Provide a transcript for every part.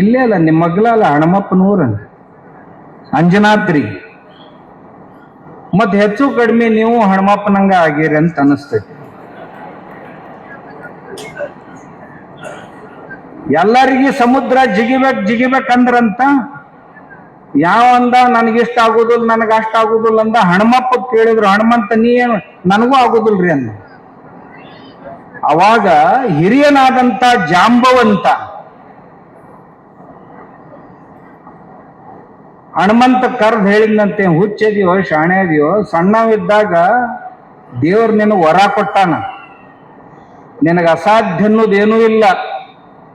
ಇಲ್ಲೇ ಅಲ್ಲ ನಿಮ್ಮ ಮಗ್ಲಲ್ಲ ಹಣಮಪ್ಪನೂರ ಅಂಜನಾದ್ರಿ. ಮತ್ ಹೆಚ್ಚು ಕಡಿಮೆ ನೀವು ಹಣಮಪ್ಪನಂಗ ಆಗಿರಿ ಅಂತ ಅನಿಸ್ತೈತಿ. ಎಲ್ಲರಿಗೂ ಸಮುದ್ರ ಜಿಗಿಬೇಕು ಜಿಗಿಬೇಕಂದ್ರಂತ, ಯಾವ ಅಂದ ನನಗಿಷ್ಟ ಆಗೋದಿಲ್ಲ, ನನಗೆ ಅಷ್ಟ ಆಗುದಿಲ್ಲ ಅಂದ ಹಣಮಪ್ಪ ಕೇಳಿದ್ರು ಹನುಮಂತ ನೀ ಏನು, ನನಗೂ ಆಗುದಿಲ್ರಿ ಅಂದ. ಅವಾಗ ಹಿರಿಯನಾದಂತ ಜಾಂಬವಂತ ಹನುಮಂತ ಕರ್ದ್ ಹೇಳಿದಂತೆ ಹುಚ್ಚದಿಯೋ ಶಾಣ್ಯದಿಯೋ ಅದೆಯೋ ಸಣ್ಣವಿದ್ದಾಗ ದೇವ್ರು ನಿನಗೆ ವರ ಕೊಟ್ಟಾನ. ನಿನಗೆ ಅಸಾಧ್ಯ ಅನ್ನೋದೇನೂ ಇಲ್ಲ.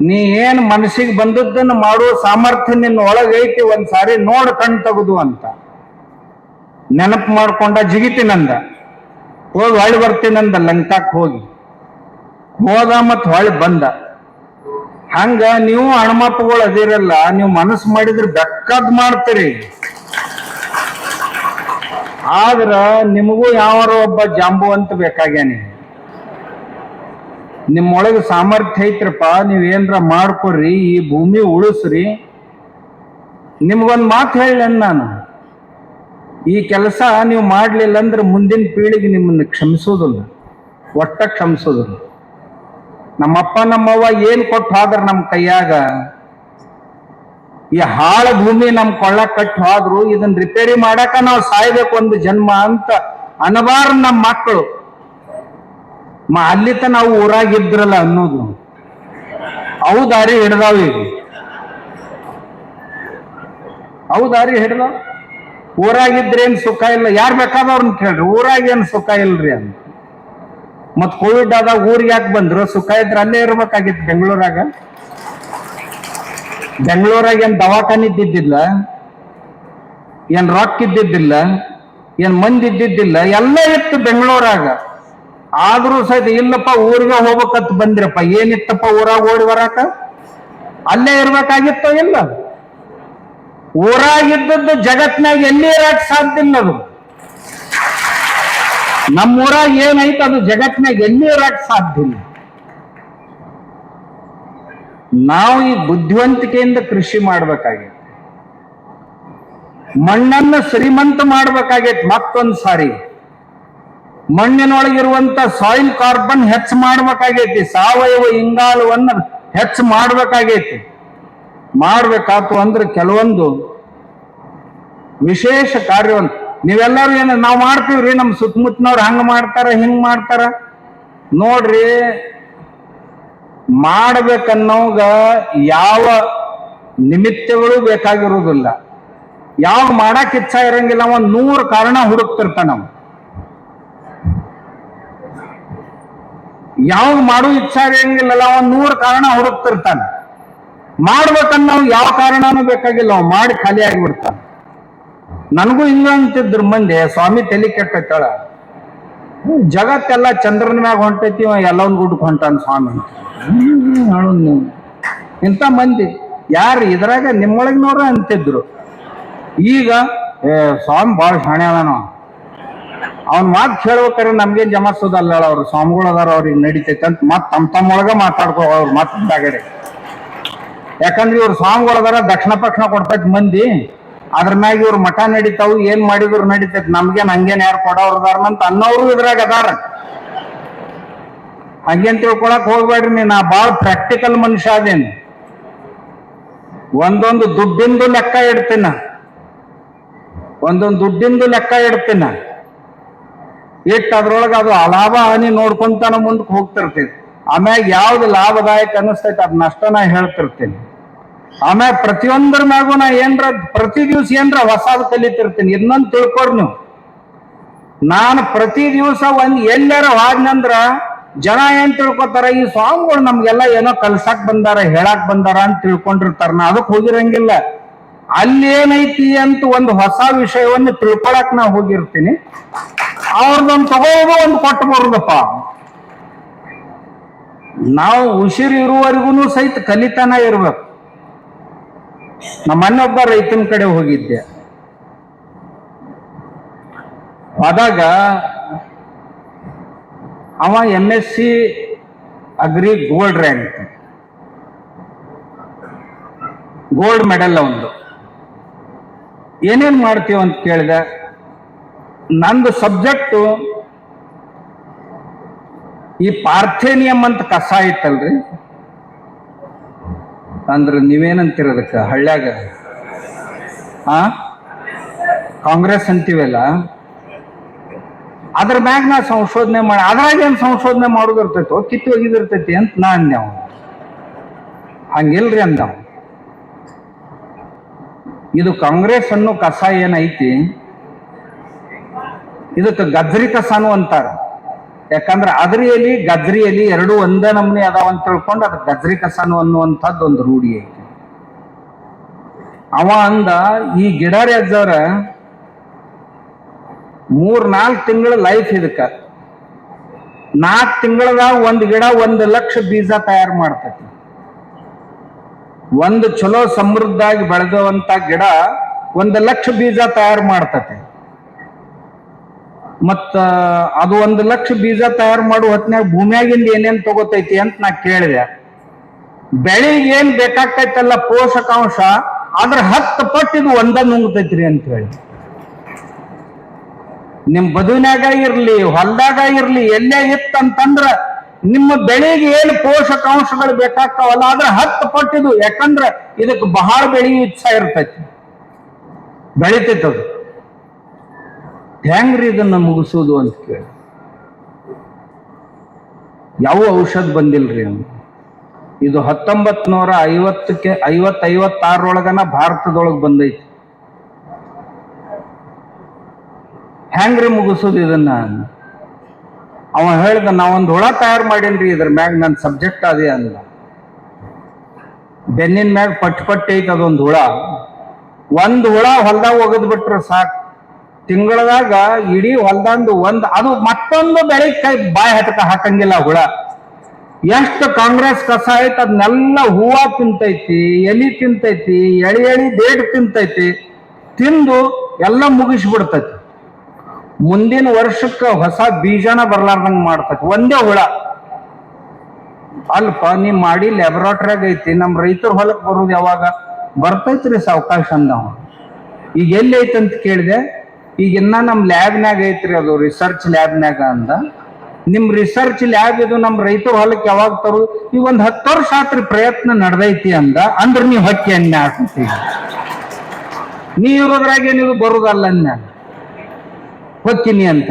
ನೀ ಏನು ಮನಸ್ಸಿಗೆ ಬಂದದ್ದನ್ನು ಮಾಡುವ ಸಾಮರ್ಥ್ಯ ನಿನ್ನ ಒಳಗೈತಿ ಒಂದು ಸಾರಿ ನೋಡ್ ಕಣ್ ತೆಗೆದು ಅಂತ. ನೆನಪು ಮಾಡ್ಕೊಂಡ ಜಿಗಿತೀನಂದ ಹೋಗಿ ಹೊಳ್ಳಿ ಬರ್ತೀನಂದ ಲಂಕಾಕ್ ಹೋಗಿ. ಹೋದ ಮತ್ತು ಹೊಳ್ಳಿ ಬಂದ. ಹಂಗ ನೀವು ಹಣಮಪ್ಪಗಳು ಅದಿರಲ್ಲ, ನೀವು ಮನಸ್ಸು ಮಾಡಿದ್ರೆ ಬೆಕ್ಕದ್ ಮಾಡ್ತೀರಿ. ಆದ್ರ ನಿಮಗೂ ಯಾವಾರ ಒಬ್ಬ ಜಾಂಬುವಂತ ಬೇಕಾಗ್ಯಾನೆ. ನಿಮ್ಮೊಳಗೆ ಸಾಮರ್ಥ್ಯ ಐತ್ರಪ್ಪ, ನೀವು ಏನ್ರ ಮಾಡ್ಕೊರಿ, ಈ ಭೂಮಿ ಉಳಿಸ್ರಿ. ನಿಮ್ಗೊಂದು ಮಾತು ಹೇಳ ನಾನು. ಈ ಕೆಲಸ ನೀವು ಮಾಡಲಿಲ್ಲ ಅಂದ್ರೆ ಮುಂದಿನ ಪೀಳಿಗೆ ನಿಮ್ಮನ್ನು ಕ್ಷಮಿಸೋದಿಲ್ಲ, ಒಟ್ಟ ಕ್ಷಮಿಸೋದಿಲ್ಲ. ನಮ್ಮಪ್ಪ ನಮ್ಮವ್ವ ಏನ್ ಕೊಟ್ಟು ಹೋದ್ರ ನಮ್ಮ ಕೈಯಾಗ? ಈ ಹಾಳ ಭೂಮಿ ನಮ್ ಕೊಳ್ಳ ಕಟ್ಟು ಹೋದ್ರು ಇದನ್ನ ರಿಪೇರಿ ಮಾಡಕ ನಾವು ಸಾಯ್ಬೇಕು ಒಂದು ಜನ್ಮ ಅಂತ ಅನಬಾರ ನಮ್ಮ ಮಕ್ಕಳು ಮ, ಅಲ್ಲಿ ತನ ನಾವು ಊರಾಗಿದ್ರಲ್ಲ ಅನ್ನೋದು. ಅವು ದಾರಿ ಹಿಡ್ದಾವ ಈಗ. ಅವು ದಾರಿ ಹಿಡ್ದಾವ. ಊರಾಗಿದ್ರೇನು ಸುಖ ಇಲ್ಲ? ಯಾರು ಬೇಕಾದವ್ರನ್ನ ಕೇಳ್ರಿ. ಊರಾಗ ಏನು ಸುಖ ಇಲ್ರಿ ಅಂತ. ಮತ್ ಕೋವಿಡ್ ಆದಾಗ ಊರಿಗೆ ಯಾಕೆ ಬಂದ್ರು? ಸುಖ ಇದ್ರೆ ಅಲ್ಲೇ ಇರ್ಬೇಕಾಗಿತ್ತು ಬೆಂಗಳೂರಾಗ. ಬೆಂಗಳೂರಾಗ ಏನ್ ದವಾಖಾನೆ ಇದ್ದಿದ್ದಿಲ್ಲ, ಏನ್ ರೊಕ್ಕ ಇದ್ದಿದ್ದಿಲ್ಲ, ಏನ್ ಮಂದಿ ಇದ್ದಿದ್ದಿಲ್ಲ, ಎಲ್ಲ ಇತ್ತು ಬೆಂಗಳೂರಾಗ. ಆದ್ರೂ ಸಹಿತ ಇಲ್ಲಪ್ಪ, ಊರಿಗೆ ಹೋಗ್ಬೇಕಂತ ಬಂದ್ರಪ್ಪ. ಏನಿತ್ತಪ್ಪ ಊರಾಗ ಓಡಿ ಬರಾಕ? ಅಲ್ಲೇ ಇರ್ಬೇಕಾಗಿತ್ತೋ ಇಲ್ಲ? ಊರಾಗಿದ್ದದ್ದು ಜಗತ್ನಾಗ ಎಲ್ಲಿ ಇರಕ್ ಸಾಧ್ಯ ಇಲ್ಲ ಅದು. ನಮ್ಮೂರಾಗ ಏನೈತೆ ಅದು ಜಗತ್ತಿನಾಗ ಎಲ್ಲಿ ಸಾಧ್ಯ ಇಲ್ಲ. ನಾವು ಈ ಬುದ್ಧಿವಂತಿಕೆಯಿಂದ ಕೃಷಿ ಮಾಡ್ಬೇಕಾಗೈತಿ. ಮಣ್ಣನ್ನು ಶ್ರೀಮಂತ ಮಾಡ್ಬೇಕಾಗೈತೆ ಮತ್ತೊಂದು ಸಾರಿ. ಮಣ್ಣಿನೊಳಗಿರುವಂತ ಸಾಯಿಲ್ ಕಾರ್ಬನ್ ಹೆಚ್ಚು ಮಾಡ್ಬೇಕಾಗೈತಿ, ಸಾವಯವ ಇಂಗಾಲವನ್ನ ಹೆಚ್ಚು ಮಾಡ್ಬೇಕಾಗೈತಿ. ಮಾಡ್ಬೇಕಾತು ಅಂದ್ರೆ ಕೆಲವೊಂದು ವಿಶೇಷ ಕಾರ್ಯವನ್ನು ನೀವೆಲ್ಲರೂ ಏನು ನಾವು ಮಾಡ್ತೀವ್ರಿ ನಮ್ಮ ಸುತ್ತಮುತ್ತನವ್ರು ಹಂಗ ಮಾಡ್ತಾರ, ಹಿಂಗ್ ಮಾಡ್ತಾರ? ನೋಡ್ರಿ ಮಾಡ್ಬೇಕನ್ನೋಗ ಯಾವ ನಿಮಿತ್ತಗಳು ಬೇಕಾಗಿರುವುದಿಲ್ಲ. ಯಾವ ಮಾಡಕ್ ಇಚ್ಛಾ ಇರಂಗಿಲ್ಲ, ಒಂದ್ ನೂರು ಕಾರಣ ಹುಡುಕ್ತಿರ್ತಾನ ನಾವು. ಯಾವ ಮಾಡೋ ಇಚ್ಛಾ ಇರಂಗಿಲ್ಲಲ್ಲ, ಒಂದ್ ನೂರು ಕಾರಣ ಹುಡುಕ್ತಿರ್ತಾನ. ಮಾಡ್ಬೇಕನ್ನೋ ಯಾವ ಕಾರಣನೂ ಬೇಕಾಗಿಲ್ಲ, ಅವ್ ಮಾಡಿ ಖಾಲಿ ಆಗಿಬಿಡ್ತಾನ. ನನಗೂ ಇಲ್ಲ ಅಂತಿದ್ರ ಮಂದಿ, ಸ್ವಾಮಿ ತಲೆ ಕೆಟ್ಟಳ ಜಗತ್ತೆಲ್ಲ ಚಂದ್ರನ ಮ್ಯಾಗ ಹೊಂಟೈತಿ ಎಲ್ಲವನ್ ಗುಡ್ಡಕ್ ಹೊಂಟಾನ ಸ್ವಾಮಿ. ಇಂಥ ಮಂದಿ, ಯಾರು ಇದ್ರಾಗ ನಿಮ್ಮೊಳಗಿನವ್ರ ಅಂತಿದ್ರು. ಈಗ ಸ್ವಾಮಿ ಭಾಳ ಶಾಣೆ ಅದಾನ ಅವ್ನ ಮಾತು ಕೇಳ್ಬೇಕಾರೆ ನಮ್ಗೇನ್ ಜಮಾಸೋದಲ್ಲ ಅವ್ರು, ಸ್ವಾಮಿಗಳು ಅದಾರ ಅವ್ರಿಗೆ ನಡಿತೈತೆ ಅಂತ ಮತ್ ತಮ್ಮ ತಮ್ಮೊಳಗ ಮಾತಾಡ್ಕೋ ಅವ್ರ ಮತ್ತೆ ಯಾಕಂದ್ರೆ ಇವ್ರು ಸ್ವಾಮಿಗಳು ಅದಾರ, ದಕ್ಷಿಣ ಪಕ್ಷಣ ಕೊಡ್ತೈತಿ ಮಂದಿ. ಅದ್ರ ಮ್ಯಾಗ ಇವ್ರ ಮಠ ನಡೀತಾವು, ಏನ್ ಮಾಡಿದ್ರು ನಡೀತೈತಿ, ನಮ್ಗೇನ್ ಹಂಗೇನ್ ಯಾರು ಕೊಡೋರು ಅದಾರ ಅಂತ ಅನ್ನೋರು ಇದ್ರಾಗ ಅದಾರ. ಹಂಗೇನ್ ತಿಳ್ಕೊಳಕ್ ಹೋಗ್ಬೇಡ್ರಿ ನೀ ನಾ ಬಾಳ ಪ್ರಾಕ್ಟಿಕಲ್ ಮನುಷ್ಯ ಅದೇನಿ. ಒಂದೊಂದು ದುಡ್ಡಿಂದು ಲೆಕ್ಕ ಇಡ್ತೀನ. ಒಂದೊಂದು ದುಡ್ಡಿಂದು ಲೆಕ್ಕ ಇಡ್ತೀನ. ಇಟ್ಟು ಅದ್ರೊಳಗೆ ಅದು ಲಾಭ ಹಾನಿ ನೋಡ್ಕೊಂತಾನ ಮುಂದಕ್ಕೆ ಹೋಗ್ತಿರ್ತೀನಿ ಆಮ್ಯಾಗ ಯಾವ್ದು ಲಾಭದಾಯಕ ಅನಿಸ್ತೈತೆ ಅದ್ ನಷ್ಟನ ಹೇಳ್ತಿರ್ತೀನಿ. ಆಮ್ಯಾಗ ಪ್ರತಿಯೊಂದ್ರ ಮ್ಯಾಗೂ ನಾ ಏನ್ರ ಪ್ರತಿ ದಿವಸ ಏನ್ರ ಹೊಸದು ಕಲಿತಿರ್ತೀನಿ. ಇನ್ನೊಂದು ತಿಳ್ಕೊರ್ ನೀವು. ನಾನು ಪ್ರತಿ ದಿವಸ ಒಂದ್ ಎಲ್ಲಾರ ಹೋದ್ನಂದ್ರ ಜನ ಏನ್ ತಿಳ್ಕೊತಾರ, ಈ ಸ್ವಾಮಿಗಳು ನಮ್ಗೆಲ್ಲ ಏನೋ ಕಲ್ಸಾಕ್ ಬಂದಾರ, ಹೇಳಕ್ ಬಂದಾರ ಅಂತ ತಿಳ್ಕೊಂಡಿರ್ತಾರ. ನಾ ಅದಕ್ಕೆ ಹೋಗಿರಂಗಿಲ್ಲ. ಅಲ್ಲಿ ಏನೈತಿ ಅಂತ ಒಂದು ಹೊಸ ವಿಷಯವನ್ನು ತಿಳ್ಕೊಳಕ್ ನಾ ಹೋಗಿರ್ತೀನಿ. ಅವ್ರದೊಂದು ತಗೋದು ಒಂದು ಕೊಟ್ಟು ಬರುದಪ್ಪ. ನಾವು ಉಸಿರು ಇರುವವರೆಗೂ ಸಹಿತ ಕಲಿತಾನ ಇರ್ಬೇಕು. ನಮ್ಮ ಮನ್ನೊಬ್ಬ ರೈತನ ಕಡೆ ಹೋಗಿದ್ದೆ. ಆದಾಗ ಅವ M S C agri gold rank gold medal ಒಂದು. ಏನೇನು ಮಾಡ್ತೀವ ಅಂತ ಕೇಳಿದೆ. ನಂದು ಸಬ್ಜೆಕ್ಟು ಈ ಪಾರ್ಥೇನಿಯಂ ಅಂತ ಕಸ ಇತ್ತಲ್ರಿ. ಅಂದ್ರೆ ನೀವೇನಂತೀರ ಅದಕ್ಕೆ ಹಳ್ಳ್ಯಾಗ? ಆ? ಕಾಂಗ್ರೆಸ್ ಅಂತೀವಲ್ಲ? ಅದ್ರ ಮ್ಯಾಗ ನಾ ಸಂಶೋಧನೆ ಮಾಡಿ, ಅದ್ರಾಗ ಏನು ಸಂಶೋಧನೆ ಮಾಡೋದಿರ್ತೈತೋ ಕಿತ್ತು ಒಗಿದಿರ್ತೈತಿ ಅಂತ ನಾ ಅಂದೆ ಅವನು. ಹಂಗಿಲ್ರಿ ಅಂದ. ಇದು ಕಾಂಗ್ರೆಸ್ ಅನ್ನೋ ಕಸ ಏನೈತಿ? ಇದಕ್ಕೆ ಗದ್ರಿ ಕಸಾನು ಅಂತಾರ. ಯಾಕಂದ್ರೆ ಅದ್ರಿ ಎಲಿ ಎರಡು ಒಂದೇ ನಮ್ನಿ ಅದಾವ ಅಂತ ತಿಳ್ಕೊಂಡು ಅದ್ ಗಜ್ರಿ ಕಸನು ಅನ್ನುವಂಥದ್ದು ಒಂದು ರೂಢಿ ಐತಿ. ಅವ ಅಂದ, ಈ ಗಿಡ ರೆಜ್ಜರ ಮೂರ್ ನಾಲ್ಕು ತಿಂಗಳ ಲೈಫ್ ಇದಕ್ಕ. ನಾಲ್ಕು ತಿಂಗಳದಾಗ ಒಂದು ಗಿಡ ಒಂದು ಲಕ್ಷ ಬೀಜ ತಯಾರು ಮಾಡ್ತೈತಿ. ಒಂದು ಚಲೋ ಸಮೃದ್ಧಾಗಿ ಬೆಳೆದಂತ ಗಿಡ ಒಂದು ಲಕ್ಷ ಬೀಜ ತಯಾರು ಮಾಡ್ತತಿ. ಮತ್ತ ಅದು ಒಂದು ಲಕ್ಷ ಬೀಜ ತಯಾರು ಮಾಡುವ ಹೊತ್ನ್ಯಾಗ ಭೂಮಿಯಾಗಿಂದ ಏನೇನ್ ತಗೋತೈತಿ ಅಂತ ನಾ ಕೇಳಿದೆ. ಬೆಳಿಗ್ ಏನ್ ಬೇಕಾಗ್ತೈತಲ್ಲ ಪೋಷಕಾಂಶ ಅದ್ರ ಹತ್ತು ಪಟ್ಟು ಇದು ಒಂದ ನುಂಗ್ತೈತ್ರಿ ಅಂತ ಹೇಳಿ. ನಿಮ್ ಬದುವಿನಾಗ ಇರ್ಲಿ, ಹೊಲ್ದಾಗ ಇರ್ಲಿ, ಎಲ್ಲೇ ಇತ್ತಂತಂದ್ರ ನಿಮ್ಮ ಬೆಳೆಗೆ ಏನು ಪೋಷಕಾಂಶಗಳು ಬೇಕಾಗ್ತಾವಲ್ಲ ಅದ್ರ ಹತ್ತು ಪಟ್ಟಿದು, ಯಾಕಂದ್ರ ಇದಕ್ಕೆ ಬಹಳ ಬೆಳಿ ಇಚ್ಛಾ ಇರ್ತೈತಿ. ಬೆಳಿತೈತೆ ಅದು ಹೆಂಗ್ರಿ ಇದನ್ನ ಮುಗಿಸೋದು ಅಂತ ಕೇಳಿ. ಯಾವ ಔಷಧ ಬಂದಿಲ್ರಿ ಅಂತ ಇದು ಹತ್ತೊಂಬತ್ ನೂರ ಐವತ್ತಕ್ಕೆ ಐವತ್ತೈವತ್ತಾರರೊಳಗನ ಭಾರತದೊಳಗೆ ಬಂದೈತಿ. ಹೆಂಗ್ರಿ ಮುಗಿಸೋದು ಇದನ್ನ? ಅವ ಹೇಳ್ದ, ನಾವೊಂದು ಹುಳ ತಯಾರು ಮಾಡೇನ್ರಿ, ಇದ್ರ ಮ್ಯಾಗ ನನ್ನ ಸಬ್ಜೆಕ್ಟ್ ಅದೇ ಅಂದ. ಬೆನ್ನಿನ ಮ್ಯಾಗ ಪಟ್ ಪಟ್ ಐತಿ ಅದೊಂದು ಹುಳ. ಒಂದು ಹುಳ ಹೊಲ್ದಾಗ ಒಗದ್ ಬಿಟ್ರ ಸಾಕ್. ತಿಂಗಳದಾಗ ಇಡೀ ಹೊಲ್ದಂದು ಒಂದ್ ಅದು ಮತ್ತೊಂದು ಬೆಳೆ ಕೈ ಬಾಯಿ ಹತ್ತಕ ಹಾಕಂಗಿಲ್ಲ ಹುಳ. ಎಷ್ಟು ಕಾಂಗ್ರೆಸ್ ಕಸ ಐತಿ ಅದನ್ನೆಲ್ಲ ಹೂವ ತಿಂತೈತಿ, ಎಲಿ ತಿಂತೈತಿ, ಎಳಿ ಎಳಿ ದೇಡ್ ತಿಂತೈತಿ. ತಿಂದು ಎಲ್ಲ ಮುಗಿಸ್ಬಿಡ್ತೈತಿ. ಮುಂದಿನ ವರ್ಷಕ್ಕೆ ಹೊಸ ಬೀಜನ ಬರ್ಲಾರ್ದಂಗ ಮಾಡ್ತೈತಿ. ಒಂದೇ ಹುಳ. ಅಲ್ಪ ನೀ ಮಾಡಿ ಲ್ಯಾಬೊರೇಟರಿಯಾಗ ಐತಿ ನಮ್ಮ ರೈತರ ಹೊಲಕ್ಕೆ ಬರೋದು ಯಾವಾಗ? ಬರ್ತೈತ್ರಿ ಸಾವಕಾಶ ಅಂದವ. ಈಗ ಎಲ್ಲಿ ಐತಂತ ಕೇಳಿದೆ? ಈಗ ಇನ್ನ ನಮ್ಮ ಲ್ಯಾಬ್ನಾಗ ಐತ್ರಿ ಅದು ರಿಸರ್ಚ್ ಲ್ಯಾಬ್ನಾಗ ಅಂದ. ನಿಮ್ಮ ರಿಸರ್ಚ್ ಲ್ಯಾಬ್ ಇದು ನಮ್ಮ ರೈತರ ಹೊಲಕ್ಕೆ ಯಾವಾಗ ತರು, ಈಗ ಒಂದ್ ಹತ್ತು ವರ್ಷ ಆತ್ರಿ ಪ್ರಯತ್ನ ನಡೆದೈತಿ ಅಂದ. ಅಂದ್ರೆ ನೀವು ಹಕ್ಕಿ ಅನ್ನ ಹಾಕ್ತೀವಿ ನೀ ಇರೋದ್ರಾಗೆ ನೀವು ಬರುದಲ್ಲ ಹೊಕ್ಕಿನಿ ಅಂತ.